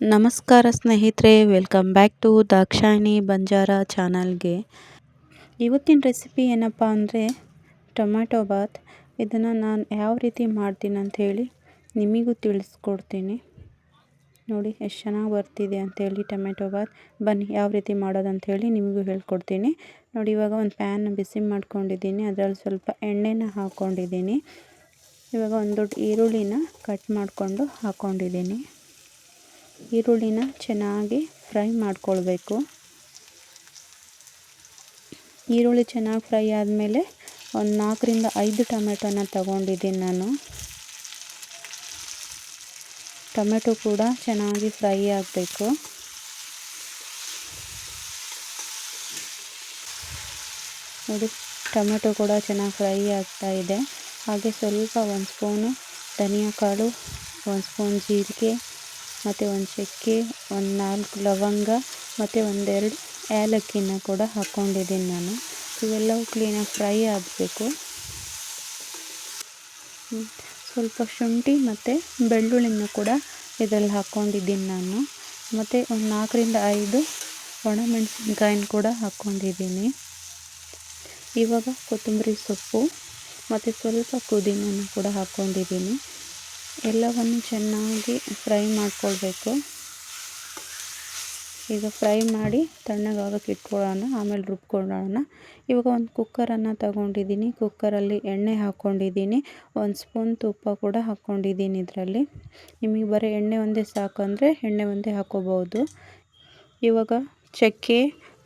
ನಮಸ್ಕಾರ ಸ್ನೇಹಿತರೆ, welcome back to Dakshayini Banjara ಚಾನಲ್ಗೆ. ಇವತ್ತಿನ ರೆಸಿಪಿ ಏನಪ್ಪ ಅಂದರೆ, ಟೊಮ್ಯಾಟೊ ಬಾತ್ ಇದನ್ನು ನಾನು ಯಾವ ರೀತಿ ಮಾಡ್ತೀನಿ ಅಂಥೇಳಿ ನಿಮಗೂ ತಿಳಿಸ್ಕೊಡ್ತೀನಿ. ನೋಡಿ, ಎಷ್ಟು ಚೆನ್ನಾಗಿ ಬರ್ತಿದೆ ಅಂಥೇಳಿ ಟೊಮೆಟೊ ಬಾತ್ ಬನ್ನಿ, ಯಾವ ರೀತಿ ಮಾಡೋದು ಅಂಥೇಳಿ ನಿಮಗೂ ಹೇಳ್ಕೊಡ್ತೀನಿ. ನೋಡಿ, ಇವಾಗ ಒಂದು ಪ್ಯಾನ್ ಬಿಸಿ ಮಾಡ್ಕೊಂಡಿದ್ದೀನಿ. ಅದರಲ್ಲಿ ಸ್ವಲ್ಪ ಎಣ್ಣೆನ ಹಾಕ್ಕೊಂಡಿದ್ದೀನಿ ಇವಾಗ ಒಂದು ದೊಡ್ಡ ಈರುಳ್ಳಿನ ಕಟ್ ಮಾಡಿಕೊಂಡು ಹಾಕ್ಕೊಂಡಿದ್ದೀನಿ ಈರುಳ್ಳಿನ ಚೆನ್ನಾಗಿ ಫ್ರೈ ಮಾಡ್ಕೊಳ್ಬೇಕು. ಈರುಳ್ಳಿ ಚೆನ್ನಾಗಿ ಫ್ರೈ ಆದಮೇಲೆ ಒಂದು ನಾಲ್ಕರಿಂದ ಐದು ಟೊಮೆಟೊನ ತಗೊಂಡಿದ್ದೀನಿ ನಾನು. ಟೊಮೆಟೊ ಕೂಡ ಚೆನ್ನಾಗಿ ಫ್ರೈ ಆಗಬೇಕು. ನೋಡಿ, ಟೊಮೆಟೊ ಕೂಡ ಚೆನ್ನಾಗಿ ಫ್ರೈ ಆಗ್ತಾ ಇದೆ. ಹಾಗೆ ಸ್ವಲ್ಪ ಒಂದು ಸ್ಪೂನು ಧನಿಯಾ ಕಾಳು, ಒಂದು ಸ್ಪೂನ್ ಜೀರಿಗೆ ಮತ್ತು ಒಂದು ಚಕ್ಕೆ ಒಂದು ನಾಲ್ಕು ಲವಂಗ ಮತ್ತು ಒಂದೆರಡು ಏಲಕ್ಕಿನ ಕೂಡ ಹಾಕ್ಕೊಂಡಿದ್ದೀನಿ ನಾನು. ಇವೆಲ್ಲವೂ ಕ್ಲೀನಾಗಿ ಫ್ರೈ ಆಗಬೇಕು. ಸ್ವಲ್ಪ ಶುಂಠಿ ಮತ್ತು ಬೆಳ್ಳುಳ್ಳಿನ ಕೂಡ ಇದರಲ್ಲಿ ಹಾಕ್ಕೊಂಡಿದ್ದೀನಿ ನಾನು. ಮತ್ತು ಒಂದು ನಾಲ್ಕರಿಂದ ಐದು ಒಣಮೆಣಸಿನ್ಕಾಯಿನ ಕೂಡ ಹಾಕ್ಕೊಂಡಿದ್ದೀನಿ. ಇವಾಗ ಕೊತ್ತಂಬರಿ ಸೊಪ್ಪು ಮತ್ತು ಸ್ವಲ್ಪ ಪುದೀನನ್ನು ಕೂಡ ಹಾಕ್ಕೊಂಡಿದ್ದೀನಿ. ಎಲ್ಲವನ್ನು ಚೆನ್ನಾಗಿ ಫ್ರೈ ಮಾಡಿಕೊಳ್ಬೇಕು. ಈಗ ಫ್ರೈ ಮಾಡಿ ತಣ್ಣಗಾಗಕ್ಕೆ ಇಟ್ಕೊಳ್ಳೋಣ, ಆಮೇಲೆ ರುಬ್ಕೊಳ್ಳೋಣ. ಇವಾಗ ಒಂದು ಕುಕ್ಕರನ್ನು ತಗೊಂಡಿದ್ದೀನಿ. ಕುಕ್ಕರಲ್ಲಿ ಎಣ್ಣೆ ಹಾಕ್ಕೊಂಡಿದ್ದೀನಿ. ಒಂದು ಸ್ಪೂನ್ ತುಪ್ಪ ಕೂಡ ಹಾಕ್ಕೊಂಡಿದ್ದೀನಿ ಇದರಲ್ಲಿ. ನಿಮಗೆ ಬರೀ ಎಣ್ಣೆ ಒಂದೇ ಸಾಕು ಅಂದರೆ ಎಣ್ಣೆ ಒಂದೇ ಹಾಕ್ಕೋಬೋದು. ಇವಾಗ ಚಕ್ಕೆ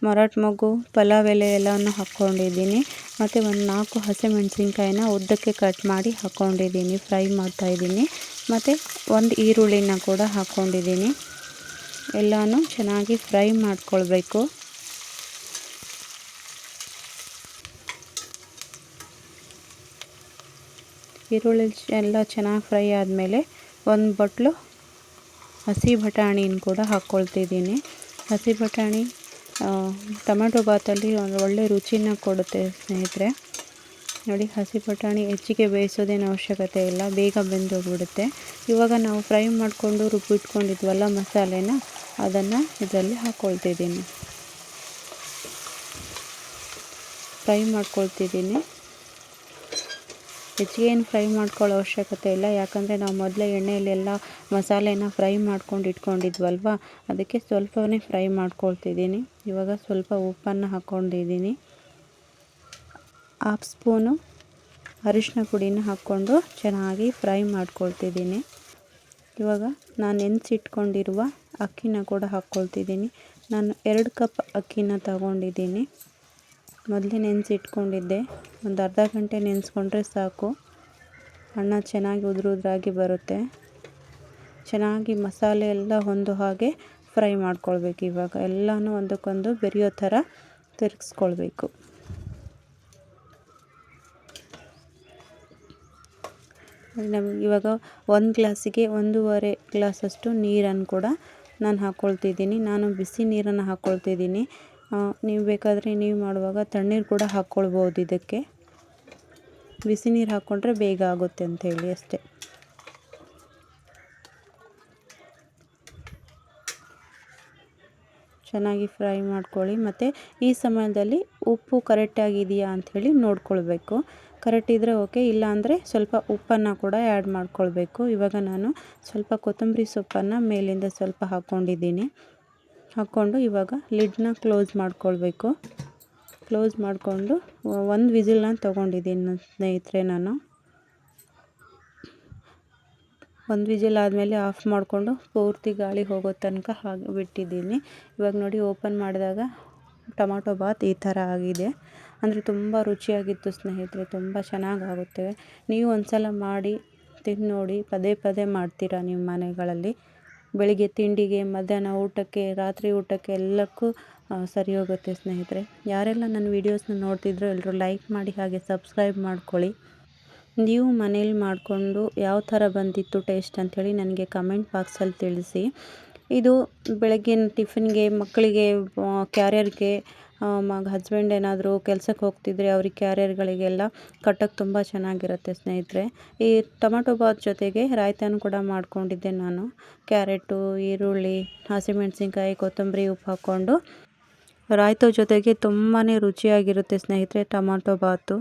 ಮರಾಠ ಮೊಗ್ಗು, ಪಲಾವ್ ಎಲೆ ಎಲ್ಲವನ್ನು ಹಾಕ್ಕೊಂಡಿದ್ದೀನಿ. ಮತ್ತು ಒಂದು ನಾಲ್ಕು ಹಸಿಮೆಣಸಿನ್ಕಾಯಿನ ಉದ್ದಕ್ಕೆ ಕಟ್ ಮಾಡಿ ಹಾಕ್ಕೊಂಡಿದ್ದೀನಿ. ಫ್ರೈ ಮಾಡ್ತಾಯಿದ್ದೀನಿ ಮತ್ತು ಒಂದು ಈರುಳ್ಳಿನ ಕೂಡ ಹಾಕ್ಕೊಂಡಿದ್ದೀನಿ. ಎಲ್ಲನೂ ಚೆನ್ನಾಗಿ ಫ್ರೈ ಮಾಡ್ಕೊಳ್ಬೇಕು. ಈರುಳ್ಳಿ ಎಲ್ಲ ಚೆನ್ನಾಗಿ ಫ್ರೈ ಆದಮೇಲೆ ಒಂದು ಬಟ್ಲು ಹಸಿ ಬಟಾಣಿನ ಕೂಡ ಹಾಕ್ಕೊಳ್ತಿದ್ದೀನಿ. ಹಸಿ ಬಟಾಣಿ ಟೊಮೆಟೊ ಬಾತಲ್ಲಿ ಒಂದು ಒಳ್ಳೆ ರುಚಿನ ಕೊಡುತ್ತೆ ಸ್ನೇಹಿತರೆ. ನೋಡಿ, ಹಸಿ ಬಟಾಣಿ ಹೆಚ್ಚಿಗೆ ಬೇಯಿಸೋದೇನು ಅವಶ್ಯಕತೆ ಇಲ್ಲ, ಬೇಗ ಬೆಂದೋಗ್ಬಿಡುತ್ತೆ. ಇವಾಗ ನಾವು ಫ್ರೈ ಮಾಡಿಕೊಂಡು ರುಬ್ಬಿಟ್ಕೊಂಡಿದ್ವಲ್ಲ ಮಸಾಲೆನ, ಅದನ್ನು ಇದರಲ್ಲಿ ಹಾಕ್ಕೊಳ್ತಿದ್ದೀನಿ ಫ್ರೈ ಮಾಡ್ಕೊಳ್ತಿದ್ದೀನಿ. ಹೆಚ್ಚಿಗೆ ಏನು ಫ್ರೈ ಮಾಡ್ಕೊಳ್ಳೋ ಅವಶ್ಯಕತೆ ಇಲ್ಲ. ಯಾಕಂದರೆ ನಾವು ಮೊದಲೇ ಎಣ್ಣೆಯಲ್ಲೆಲ್ಲ ಮಸಾಲೆನ ಫ್ರೈ ಮಾಡ್ಕೊಂಡು ಇಟ್ಕೊಂಡಿದ್ವಲ್ವ? ಅದಕ್ಕೆ ಸ್ವಲ್ಪವೇ ಫ್ರೈ ಮಾಡ್ಕೊಳ್ತಿದ್ದೀನಿ. ಇವಾಗ ಸ್ವಲ್ಪ ಉಪ್ಪನ್ನು ಹಾಕ್ಕೊಂಡಿದ್ದೀನಿ. ಹಾಫ್ ಸ್ಪೂನು ಅರಿಶಿನ ಪುಡಿನ ಹಾಕ್ಕೊಂಡು ಚೆನ್ನಾಗಿ ಫ್ರೈ ಮಾಡ್ಕೊಳ್ತಿದ್ದೀನಿ. ಇವಾಗ ನಾನು ನೆನೆಸಿಟ್ಕೊಂಡಿರುವ ಅಕ್ಕಿನ ಕೂಡ ಹಾಕ್ಕೊಳ್ತಿದ್ದೀನಿ. ನಾನು ಎರಡು ಕಪ್ ಅಕ್ಕಿನ ತಗೊಂಡಿದ್ದೀನಿ. ಮೊದಲೇ ನೆನೆಸಿಟ್ಕೊಂಡಿದ್ದೆ. ಒಂದು ಅರ್ಧ ಗಂಟೆ ನೆನೆಸ್ಕೊಂಡ್ರೆ ಸಾಕು. ಅನ್ನ ಚೆನ್ನಾಗಿ ಉದುರುದ್ರಾಗಿ ಬರುತ್ತೆ. ಚೆನ್ನಾಗಿ ಮಸಾಲೆ ಎಲ್ಲ ಹೊಂದೋ ಹಾಗೆ ಫ್ರೈ ಮಾಡ್ಕೊಳ್ಬೇಕು ಇವಾಗ. ಎಲ್ಲನೂ ಒಂದಕ್ಕೊಂದು ಬೆರೆಯೋ ಥರ ತಿರುಗಿಸ್ಕೊಳ್ಬೇಕು. ನಮ್ಗೆ ಇವಾಗ ಒಂದು ಗ್ಲಾಸಿಗೆ ಒಂದೂವರೆ ಗ್ಲಾಸಷ್ಟು ನೀರನ್ನು ಕೂಡ ನಾನು ಹಾಕ್ಕೊಳ್ತಿದ್ದೀನಿ ನಾನು ಬಿಸಿ ನೀರನ್ನು ಹಾಕ್ಕೊಳ್ತಿದ್ದೀನಿ ನೀವು ಬೇಕಾದರೆ ನೀವು ಮಾಡುವಾಗ ತಣ್ಣೀರು ಕೂಡ ಹಾಕ್ಕೊಳ್ಬೋದು ಇದಕ್ಕೆ. ಬಿಸಿ ನೀರು ಹಾಕ್ಕೊಂಡ್ರೆ ಬೇಗ ಆಗುತ್ತೆ ಅಂಥೇಳಿ ಅಷ್ಟೇ. ಚೆನ್ನಾಗಿ ಫ್ರೈ ಮಾಡ್ಕೊಳ್ಳಿ. ಮತ್ತು ಈ ಸಮಯದಲ್ಲಿ ಉಪ್ಪು ಕರೆಕ್ಟಾಗಿದೆಯಾ ಅಂಥೇಳಿ ನೋಡ್ಕೊಳ್ಬೇಕು. ಕರೆಕ್ಟ್ ಇದ್ದರೆ ಓಕೆ ಇಲ್ಲಾಂದರೆ ಸ್ವಲ್ಪ ಉಪ್ಪನ್ನು ಕೂಡ ಆ್ಯಡ್ ಮಾಡ್ಕೊಳ್ಬೇಕು. ಇವಾಗ ನಾನು ಸ್ವಲ್ಪ ಕೊತ್ತಂಬರಿ ಸೊಪ್ಪನ್ನು ಮೇಲಿಂದ ಸ್ವಲ್ಪ ಹಾಕ್ಕೊಂಡಿದ್ದೀನಿ. ಹಾಕ್ಕೊಂಡು ಇವಾಗ ಲಿಡ್ನ ಕ್ಲೋಸ್ ಮಾಡ್ಕೊಳ್ಬೇಕು. ಕ್ಲೋಸ್ ಮಾಡಿಕೊಂಡು ಒಂದು ವಿಸಿಲ್ನ ತೊಗೊಂಡಿದ್ದೀನಿ ಸ್ನೇಹಿತರೆ ನಾನು. ಒಂದು ವಿಜಿಲ್ ಆದಮೇಲೆ ಆಫ್ ಮಾಡಿಕೊಂಡು ಪೂರ್ತಿ ಗಾಳಿ ಹೋಗೋ ತನಕ ಹಾಗೆ ಬಿಟ್ಟಿದ್ದೀನಿ. ಇವಾಗ ನೋಡಿ ಓಪನ್ ಮಾಡಿದಾಗ ಟೊಮಾಟೊ ಬಾತ್ ಈ ಥರ ಆಗಿದೆ. ಅಂದರೆ ತುಂಬ ರುಚಿಯಾಗಿತ್ತು ಸ್ನೇಹಿತರೆ, ತುಂಬ ಚೆನ್ನಾಗಾಗುತ್ತೆ. ನೀವು ಒಂದು ಸಲ ಮಾಡಿ ತಿಂದು ನೋಡಿ ಪದೇ ಪದೇ ಮಾಡ್ತೀರಾ ನಿಮ್ಮ ಮನೆಗಳಲ್ಲಿ? ಬೆಳಿಗ್ಗೆ ತಿಂಡಿಗೆ, ಮಧ್ಯಾಹ್ನ ಊಟಕ್ಕೆ, ರಾತ್ರಿ ಊಟಕ್ಕೆ ಎಲ್ಲಕ್ಕೂ ಸರಿ ಹೋಗುತ್ತೆ ಸ್ನೇಹಿತರೆ. ಯಾರೆಲ್ಲ ನನ್ನ ವೀಡಿಯೋಸ್ನ ನೋಡ್ತಿದ್ರು ಎಲ್ಲರೂ ಲೈಕ್ ಮಾಡಿ ಹಾಗೆ ಸಬ್ಸ್ಕ್ರೈಬ್ ಮಾಡ್ಕೊಳ್ಳಿ. ನೀವು ಮನೇಲಿ ಮಾಡಿಕೊಂಡು ಯಾವ ಥರ ಬಂದಿತ್ತು ಟೇಸ್ಟ್ ಅಂಥೇಳಿ ನನಗೆ ಕಮೆಂಟ್ ಬಾಕ್ಸಲ್ಲಿ ತಿಳಿಸಿ. ಇದು ಬೆಳಗ್ಗಿನ ಟಿಫಿನ್ಗೆ ಮಕ್ಕಳಿಗೆ ಕ್ಯಾರಿಯರ್ಗೆ ಮಗ ಹಸ್ಬೆಂಡ್ ಏನಾದರೂ ಕೆಲ್ಸಕ್ಕೆ ಹೋಗ್ತಿದ್ರೆ ಅವ್ರಿಗೆ ಕ್ಯಾರಿಯರ್ಗಳಿಗೆಲ್ಲ ಕಟ್ಟೋಕ್ಕೆ ತುಂಬ ಚೆನ್ನಾಗಿರುತ್ತೆ ಸ್ನೇಹಿತರೆ. ಈ ಟೊಮಟೊ ಬಾತ್ ಜೊತೆಗೆ ರಾಯ್ತಾನು ಕೂಡ ಮಾಡ್ಕೊಂಡಿದ್ದೆ ನಾನು. ಕ್ಯಾರೆಟು ಈರುಳ್ಳಿ, ಹಸಿಮೆಣಸಿನ್ಕಾಯಿ, ಕೊತ್ತಂಬರಿ ಉಪ್ಪು ಹಾಕ್ಕೊಂಡು. ರಾಯ್ತ ಜೊತೆಗೆ ತುಂಬಾ ರುಚಿಯಾಗಿರುತ್ತೆ ಸ್ನೇಹಿತರೆ ಟೊಮಾಟೊ ಬಾತು